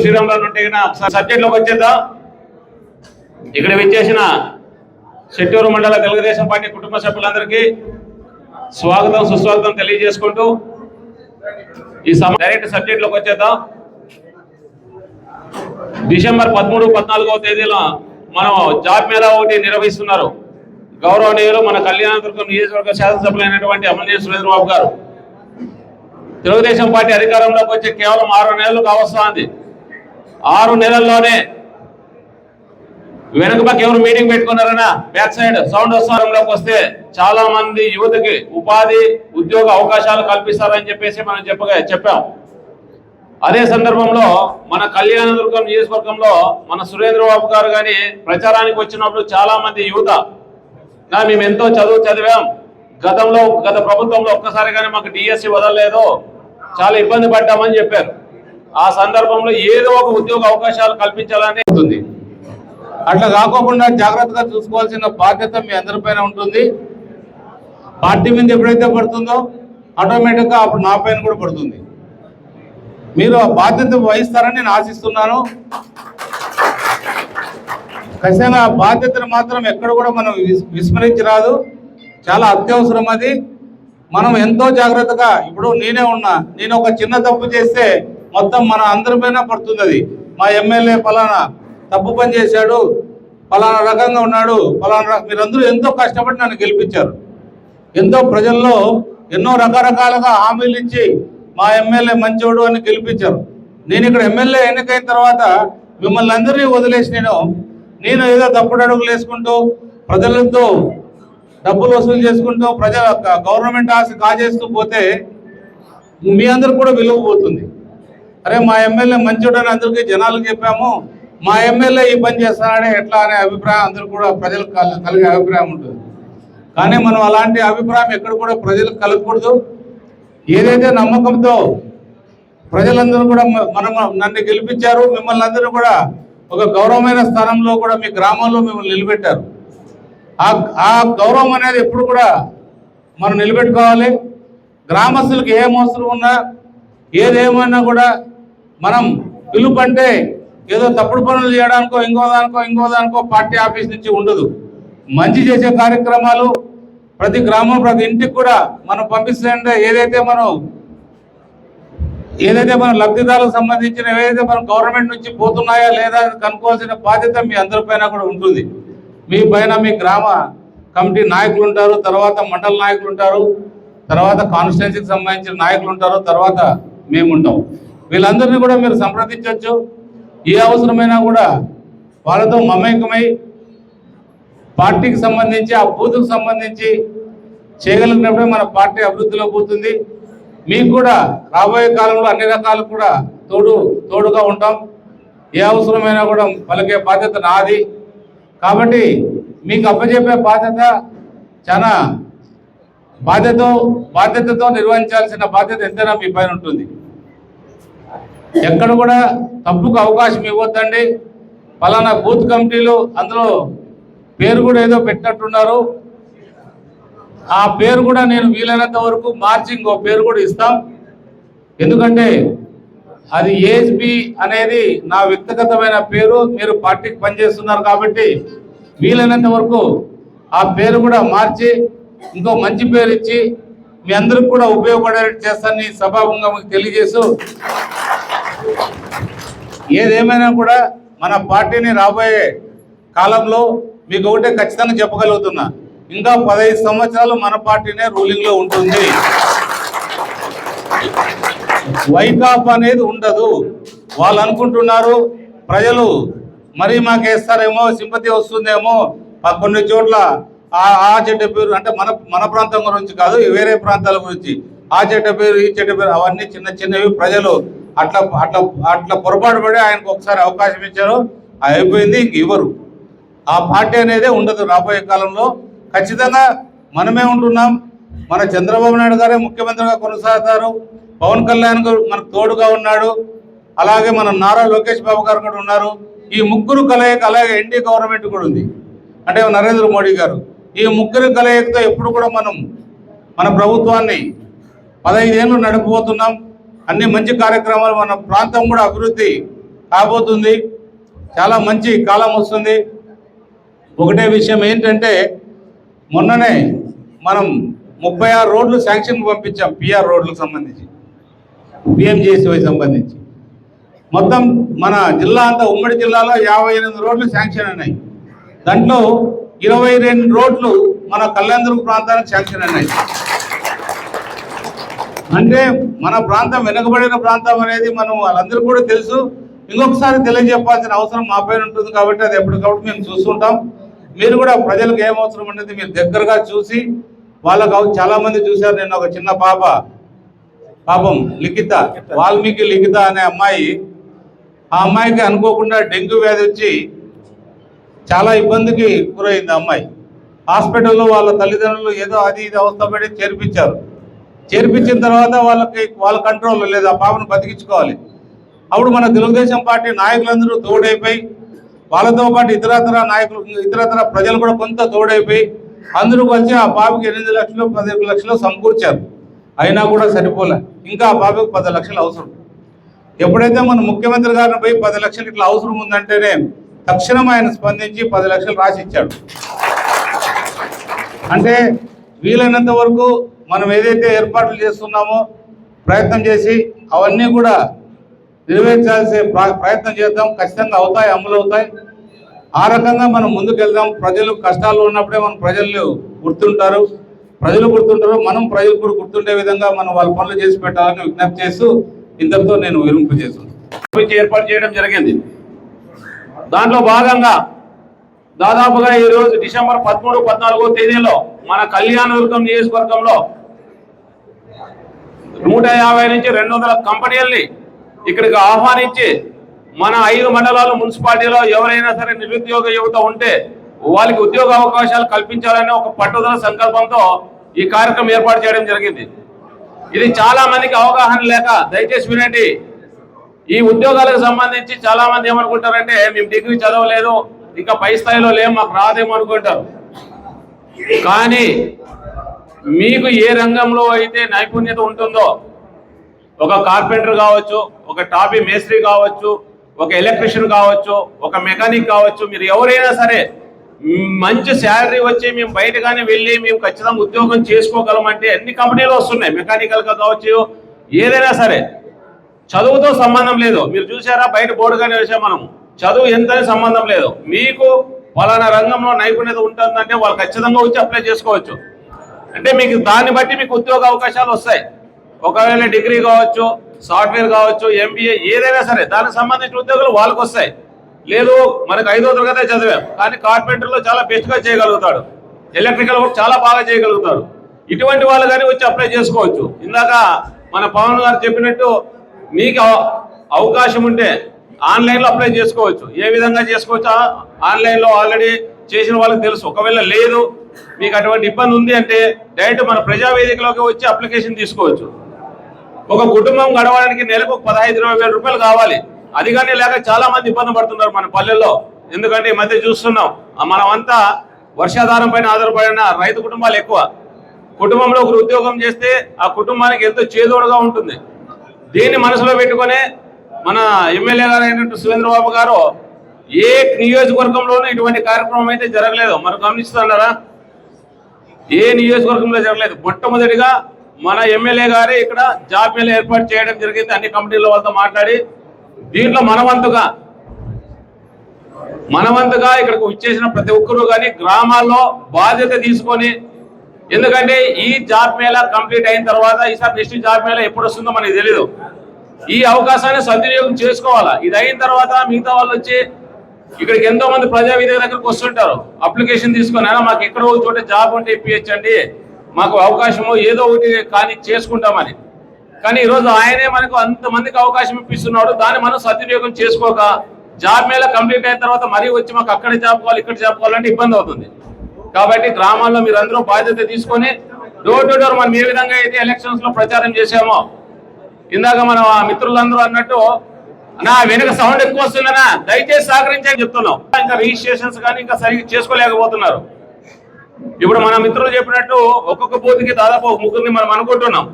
శ్రీరాములు ఉంటే సబ్జెక్ట్లోకి వచ్చేద్దాం? ఇక్కడ విచ్చేసిన చెట్టూరు మండల తెలుగుదేశం పార్టీ కుటుంబ సభ్యులందరికీ స్వాగతం సుస్వాగతం తెలియజేసుకుంటూ ఈ సమ డైరెక్ట్ సబ్జెక్ట్లోకి వచ్చేద్దాం? డిసెంబర్ పదమూడు పద్నాలుగవ తేదీలో మనం జాబ్ మేళా ఒకటి నిర్వహిస్తున్నారు. గౌరవనీయులు మన కళ్యాణదుర్గం నియోజకవర్గ శాసనసభ్యులైనటువంటి అమలనీయ సురేంద్ర బాబు గారు. తెలుగుదేశం పార్టీ అధికారంలోకి వచ్చి కేవలం ఆరు నెలలు కావస్తుంది ఆరు నెలల్లోనే వెనుక పక్క ఎవరు మీటింగ్ పెట్టుకున్నారనా బ్యాక్ సైడ్ సౌండ్ వస్తారంలోకి వస్తే చాలా మంది యువతకి ఉపాధి ఉద్యోగ అవకాశాలు కల్పిస్తారని చెప్పేసి మనం చెప్పగా చెప్పాం. అదే సందర్భంలో మన కళ్యాణదుర్గం నియోజకవర్గంలో మన సురేంద్ర బాబు గారు కానీ ప్రచారానికి వచ్చినప్పుడు చాలా మంది యువత మేము ఎంతో చదువు చదివాం. గతంలో గత ప్రభుత్వంలో ఒక్కసారి కానీ మాకు డిఎస్సి వదలలేదు. చాలా ఇబ్బంది పడ్డామని చెప్పారు. ఆ సందర్భంలో ఏదో ఒక ఉద్యోగ అవకాశాలు కల్పించాలని ఉంటుంది. అట్లా కాకోకుండా జాగ్రత్తగా చూసుకోవాల్సిన బాధ్యత మీ అందరిపైన ఉంటుంది. పార్టీ మీద ఎప్పుడైతే పడుతుందో ఆటోమేటిక్గా అప్పుడు నా పైన కూడా పడుతుంది. మీరు ఆ బాధ్యత వహిస్తారని నేను ఆశిస్తున్నాను. ఖచ్చితంగా ఆ బాధ్యతను మాత్రం ఎక్కడ కూడా మనం విస్- విస్మరించరాదు. చాలా అత్యవసరం అది. మనం ఎంతో జాగ్రత్తగా ఇప్పుడు నేనే ఉన్నా నేను ఒక చిన్న తప్పు చేస్తే మొత్తం మన అందరిపైన పడుతుంది అది మా ఎమ్మెల్యే ఫలానా తప్పు పని చేశాడు ఫలానా రకంగా ఉన్నాడు ఫలానా మీరందరూ ఎంతో కష్టపడి నన్ను గెలిపించారు. ఎంతో ప్రజల్లో ఎన్నో రకరకాలుగా హామీలు ఇచ్చి మా ఎమ్మెల్యే మంచోడు అని గెలిపించారు. నేను ఇక్కడ ఎమ్మెల్యే ఎన్నికైన తర్వాత మిమ్మల్ని అందరినీ వదిలేసి నేను నేను ఏదో తప్పుడు అడుగులు వేసుకుంటూ ప్రజలతో డబ్బులు వసూలు చేసుకుంటూ ప్రజల గవర్నమెంట్ ఆశ కాజేస్తూ పోతే మీ అందరికి కూడా విలువ పోతుంది. అరే మా ఎమ్మెల్యే మంచోడని అందరికీ జనాలకు చెప్పాము. మా ఎమ్మెల్యే ఈ పని చేస్తాడని ఎట్లా అనే అభిప్రాయం అందరూ కూడా ప్రజలకు కల- కలిగే అభిప్రాయం ఉంటుంది. కానీ మనం అలాంటి అభిప్రాయం ఎక్కడ కూడా ప్రజలకు కలగకూడదు. ఏదైతే నమ్మకంతో ప్రజలందరూ కూడా మనం నన్ను గెలిపించారు మిమ్మల్ని అందరూ కూడా ఒక గౌరవమైన స్థానంలో కూడా మీ గ్రామంలో మిమ్మల్ని నిలబెట్టారు. ఆ ఆ గౌరవం అనేది ఎప్పుడు కూడా మనం నిలబెట్టుకోవాలి. గ్రామస్తులకు ఏం అవసరం ఉన్నా ఏదేమైనా కూడా మనం పిలుపంటే ఏదో తప్పుడు పనులు చేయడానికో ఇంకో దానికో ఇంకో దానికో పార్టీ ఆఫీస్ నుంచి ఉండదు. మంచి చేసే కార్యక్రమాలు ప్రతి గ్రామం ప్రతి ఇంటికి కూడా మనం పంపిస్తుంటే ఏదైతే మనం ఏదైతే మన లబ్ధిదారులకు సంబంధించిన ఏదైతే మనం గవర్నమెంట్ నుంచి పోతున్నాయా లేదా కనుక్కోవాల్సిన బాధ్యత మీ అందరిపైన కూడా ఉంటుంది. మీ పైన మీ గ్రామ కమిటీ నాయకులు ఉంటారు తర్వాత మండల నాయకులు ఉంటారు తర్వాత కాన్స్టిట్యున్సీకి సంబంధించిన నాయకులు ఉంటారు తర్వాత మేము ఉంటాం. వీళ్ళందరినీ కూడా మీరు సంప్రదించవచ్చు. ఏ అవసరమైనా కూడా వాళ్ళతో మమేకమై పార్టీకి సంబంధించి ఆ బూత్కు సంబంధించి చేయగలిగినప్పుడే మన పార్టీ అభివృద్ధిలో పోతుంది. మీకు కూడా రాబోయే కాలంలో అన్ని రకాలు కూడా తోడు తోడుగా ఉంటాం. ఏ అవసరమైనా కూడా పలికే బాధ్యత నాది. కాబట్టి మీకు అప్పచెప్పే బాధ్యత చాలా బాధ్యత బాధ్యతతో నిర్వహించాల్సిన బాధ్యత ఎంతైనా మీ పైన ఉంటుంది. ఎక్కడ కూడా తప్పుకు అవకాశం ఇవ్వద్దండి. పలానా బూత్ కమిటీలు అందులో పేరు కూడా ఏదో పెట్టినట్టున్నారు. ఆ పేరు కూడా నేను వీలైనంత వరకు మార్చి ఇంకో పేరు కూడా ఇస్తాం. ఎందుకంటే అది ఏజ్బి అనేది నా వ్యక్తిగతమైన పేరు మీరు పార్టీకి పనిచేస్తున్నారు కాబట్టి వీలైనంత వరకు ఆ పేరు కూడా మార్చి ఇంకో మంచి పేరు ఇచ్చి మీ అందరికి కూడా ఉపయోగపడేటట్టు చేస్తానని సభాభంగా మీకు తెలియజేస్తూ ఏదేమైనా కూడా మన పార్టీని రాబోయే కాలంలో మీకు ఒకటే ఖచ్చితంగా చెప్పగలుగుతున్నా. ఇంకా పదహైదు సంవత్సరాలు మన పార్టీనే రూలింగ్లో ఉంటుంది. వైకాప్ అనేది ఉండదు. వాళ్ళు అనుకుంటున్నారు ప్రజలు మరీ మాకేస్తారేమో సింపతి వస్తుందేమో ఆ కొన్ని చోట్ల ఆ ఆ చెడ్డ పేరు అంటే మన మన ప్రాంతం గురించి కాదు వేరే ప్రాంతాల గురించి. ఆ చెడ్డ పేరు ఈ చెడ్డ పేరు అవన్నీ చిన్న చిన్నవి ప్రజలు అట్లా అట్లా అట్లా పొరపాటు పడి ఆయనకు ఒకసారి అవకాశం ఇచ్చారు. అయిపోయింది ఇంక ఇవ్వరు. ఆ పార్టీ అనేది ఉండదు రాబోయే కాలంలో. ఖచ్చితంగా మనమే ఉంటున్నాం. మన చంద్రబాబు నాయుడు గారే ముఖ్యమంత్రిగా కొనసాగుతారు. పవన్ కళ్యాణ్ గారు మనకు తోడుగా ఉన్నాడు. అలాగే మన నారా లోకేష్ బాబు గారు కూడా ఉన్నారు. ఈ ముగ్గురు కలయిక అలాగే ఎన్డీ గవర్నమెంట్ కూడా ఉంది. అంటే నరేంద్ర మోడీ గారు. ఈ ముగ్గురు కలయికతో ఎప్పుడు కూడా మనం మన ప్రభుత్వాన్ని పదహైదేళ్ళు నడిపోతున్నాం అన్ని మంచి కార్యక్రమాలు మన ప్రాంతం కూడా అభివృద్ధి కాబోతుంది. చాలా మంచి కాలం వస్తుంది. ఒకటే విషయం ఏంటంటే మొన్ననే మనం ముప్పై ఆరు రోడ్లు శాంక్షన్ పంపించాం పిఆర్ రోడ్లకు సంబంధించి. పిఎంజిఎస్వై సంబంధించి. మొత్తం మన జిల్లా అంతా ఉమ్మడి జిల్లాలో యాభై ఎనిమిది రోడ్లు శాంక్షన్ అయినాయి. దాంట్లో ఇరవై రెండు రోడ్లు మన కళ్యాణ ప్రాంతానికి శాంక్షన్ అయినాయి. అంటే మన ప్రాంతం వెనుకబడిన ప్రాంతం అనేది మనం వాళ్ళందరూ కూడా తెలుసు. ఇంకొకసారి తెలియజెప్పాల్సిన అవసరం మా పైన ఉంటుంది కాబట్టి అది ఎప్పటికప్పుడు మేము చూస్తుంటాం. మీరు కూడా ప్రజలకు ఏమవసరం అనేది మీరు దగ్గరగా చూసి వాళ్ళకు చాలామంది చూశారు. నేను ఒక చిన్న పాప పాపం లిఖిత వాల్మీకి లిఖిత అనే అమ్మాయి ఆ అమ్మాయికి అనుకోకుండా డెంగ్యూ వ్యాధి వచ్చి చాలా ఇబ్బందికి గురైంది అమ్మాయి. హాస్పిటల్లో వాళ్ళ తల్లిదండ్రులు ఏదో అది ఇది అవస్థ పడి చేర్పించారు. చేర్పించిన తర్వాత వాళ్ళకి వాళ్ళ కంట్రోల్లో లేదు ఆ పాపను బతికించుకోవాలి. అప్పుడు మన తెలుగుదేశం పార్టీ నాయకులందరూ తోడైపోయి వాళ్ళతో పాటు ఇతరతర నాయకులు ఇతరతర ప్రజలు కూడా కొంత తోడైపోయి అందరూ కలిసి ఆ పాపకి ఎనిమిది లక్షలు పది లక్షలు సమకూర్చారు. అయినా కూడా సరిపోలే. ఇంకా ఆ పాపకి పది లక్షలు అవసరం. ఎప్పుడైతే మన ముఖ్యమంత్రి గారిని పోయి పది లక్షలు ఇట్లా అవసరం ఉందంటేనే తక్షణం ఆయన స్పందించి పది లక్షలు రాసి ఇచ్చాడు అంటే వీలైనంత వరకు మనం ఏదైతే ఏర్పాట్లు చేస్తున్నామో ప్రయత్నం చేసి అవన్నీ కూడా నెరవేర్చాల్సే ప్ర- ప్రయత్నం చేద్దాం. ఖచ్చితంగా అవుతాయి అమలు అవుతాయి. ఆ రకంగా మనం ముందుకెళ్దాం. ప్రజలు కష్టాలు ఉన్నప్పుడే మన ప్రజలు గుర్తుంటారు. ప్రజలు గుర్తుంటారు. మనం ప్రజలు కూడా గుర్తుండే విధంగా మనం వాళ్ళ పనులు చేసి పెట్టాలని విజ్ఞప్తి చేస్తూ ఇంతటితో నేను విరింపు చేస్తున్నాను. ఏర్పాటు చేయడం జరిగింది. దాంట్లో భాగంగా దాదాపుగా ఈ రోజు డిసెంబర్ పదమూడు పద్నాలుగో తేదీలో మన కళ్యాణదుర్గం నియోజకవర్గంలో నూట యాభై నుంచి రెండు వందల కంపెనీలని ఇక్కడికి ఆహ్వానించి మన ఐదు మండలాలు మున్సిపాలిటీలో ఎవరైనా సరే నిరుద్యోగ యువత ఉంటే వాళ్ళకి ఉద్యోగ అవకాశాలు కల్పించాలనే ఒక పట్టుదల సంకల్పంతో ఈ కార్యక్రమం ఏర్పాటు చేయడం జరిగింది. ఇది చాలా మందికి అవగాహన లేక దయచేసి వినండి. ఈ ఉద్యోగాలకు సంబంధించి చాలా మంది ఏమనుకుంటారంటే మేము డిగ్రీ చదవలేదు ఇంకా పై స్థాయిలో లేము మాకు రాదేమో అనుకుంటారు. కానీ మీకు ఏ రంగంలో అయితే నైపుణ్యత ఉంటుందో ఒక కార్పెంటర్ కావచ్చు ఒక టాపీ మేస్త్రి కావచ్చు ఒక ఎలక్ట్రిషియన్ కావచ్చు ఒక మెకానిక్ కావచ్చు మీరు ఎవరైనా సరే మంచి శాలరీ వచ్చి మేము బయటగానే వెళ్ళి మేము ఖచ్చితంగా ఉద్యోగం చేసుకోగలమంటే అన్ని కంపెనీలు వస్తున్నాయి? మెకానికల్గా కావచ్చు ఏదైనా సరే. చదువుతో సంబంధం లేదు. మీరు చూసారా బయట బోర్డుగానే వేసాం మనం చదువు ఎంత సంబంధం లేదు. మీకు ఫలానా రంగంలో నైపుణ్యత ఉంటుందంటే వాళ్ళు ఖచ్చితంగా వచ్చి అప్లై చేసుకోవచ్చు. అంటే మీకు దాన్ని బట్టి మీకు ఉద్యోగ అవకాశాలు వస్తాయి. ఒకవేళ డిగ్రీ కావచ్చు సాఫ్ట్వేర్ కావచ్చు ఎంబీఏ ఏదైనా సరే దానికి సంబంధించిన ఉద్యోగాలు వాళ్ళకి వస్తాయి. లేదు మనకు ఐదో తరగతే చదివాం కానీ కార్పెంటర్లో చాలా బెస్ట్గా చేయగలుగుతాడు. ఎలక్ట్రికల్ వర్క్ చాలా బాగా చేయగలుగుతాడు. ఇటువంటి వాళ్ళు కానీ వచ్చి అప్లై చేసుకోవచ్చు. ఇందాక మన పవన్ గారు చెప్పినట్టు మీకు అవకాశం ఉంటే ఆన్లైన్లో అప్లై చేసుకోవచ్చు. ఏ విధంగా చేసుకోవచ్చు? ఆన్లైన్లో ఆల్రెడీ చేసిన వాళ్ళకి తెలుసు. ఒకవేళ లేదు మీకు అటువంటి ఇబ్బంది ఉంది అంటే డైరెక్ట్ మన ప్రజావేదికలోకి వచ్చి అప్లికేషన్ తీసుకోవచ్చు. ఒక కుటుంబం గడవడానికి నెలకు పదహైదు ఇరవై వేల రూపాయలు కావాలి. అది కానీ లేక చాలా మంది ఇబ్బంది పడుతున్నారు మన పల్లెల్లో. ఎందుకంటే ఈ మధ్య చూస్తున్నాం మనమంతా వర్షాధారం పైన ఆధారపడిన రైతు కుటుంబాలు ఎక్కువ. కుటుంబంలో ఒకరు ఉద్యోగం చేస్తే ఆ కుటుంబానికి ఎంతో చేదోడుగా ఉంటుంది. దీన్ని మనసులో పెట్టుకొని మన ఎమ్మెల్యే గారు అయినట్టు సురేంద్రబాబు గారు ఏ నియోజకవర్గంలోనూ ఇటువంటి కార్యక్రమం అయితే జరగలేదు. మనం గమనిస్తున్నారా? ఏ నియోజకవర్గంలో జరగలేదు. మొట్టమొదటిగా మన ఎమ్మెల్యే గారే ఇక్కడ జాబ్ మేళ ఏర్పాటు చేయడం జరిగింది. అన్ని కమిటీల వాళ్ళతో మాట్లాడి దీంట్లో మనవంతుగా మనవంతుగా ఇక్కడికి వచ్చేసిన ప్రతి ఒక్కరు కానీ గ్రామాల్లో బాధ్యత తీసుకొని ఎందుకంటే ఈ జాబ్ మేళ కంప్లీట్ అయిన తర్వాత ఈసారి నెక్స్ట్ జాబ్ మేళ ఎప్పుడు వస్తుందో మనకి తెలియదు ఈ అవకాశాన్ని సద్వినియోగం చేసుకోవాలా? ఇది అయిన తర్వాత మిగతా వాళ్ళు వచ్చి ఇక్కడికి ఎంతో మంది ప్రజా వేదిక దగ్గరకు వస్తుంటారు. అప్లికేషన్ తీసుకొని అయినా మాకు ఎక్కడో ఒక చోట జాబ్ ఉంటే ఇప్పించండి మాకు అవకాశము ఏదో ఒకటి కానీ చేసుకుంటామని. కానీ ఈరోజు ఆయనే మనకు అంతమందికి అవకాశం ఇప్పిస్తున్నాడు. దాన్ని మనం సద్వినియోగం చేసుకోక జాబ్ మేళ కంప్లీట్ అయిన తర్వాత మరీ వచ్చి మాకు అక్కడ జాబ్ కావాలి ఇక్కడ జాబ్ కావాలంటే ఇబ్బంది అవుతుంది. కాబట్టి గ్రామాల్లో మీరు అందరూ బాధ్యత తీసుకొని డోర్ టు డోర్ మనం ఏ విధంగా అయితే ఎలక్షన్స్లో ప్రచారం చేశామో ఇందాక మన మిత్రులందరూ అన్నట్టు నా వెనుక సౌండ్ ఎక్కువ వస్తుందనా దయచేసి సహకరించని చెప్తున్నాం. ఇంకా రిజిస్ట్రేషన్స్ కానీ ఇంకా సరిగ్గా చేసుకోలేకపోతున్నారు. ఇప్పుడు మన మిత్రులు చెప్పినట్టు ఒక్కొక్క బూత్కి దాదాపు ఒక ముగ్గురిని మనం అనుకుంటున్నాం.